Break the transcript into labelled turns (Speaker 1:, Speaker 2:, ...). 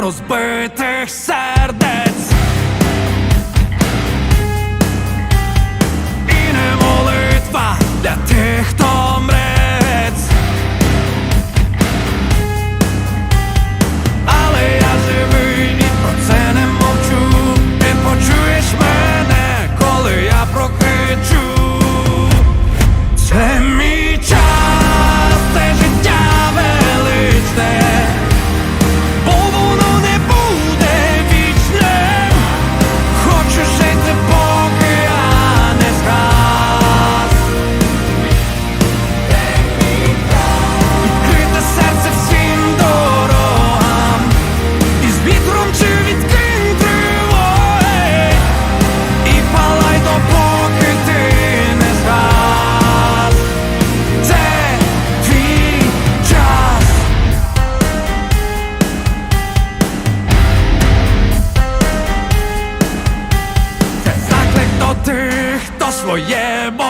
Speaker 1: розбитих сердець. Тих,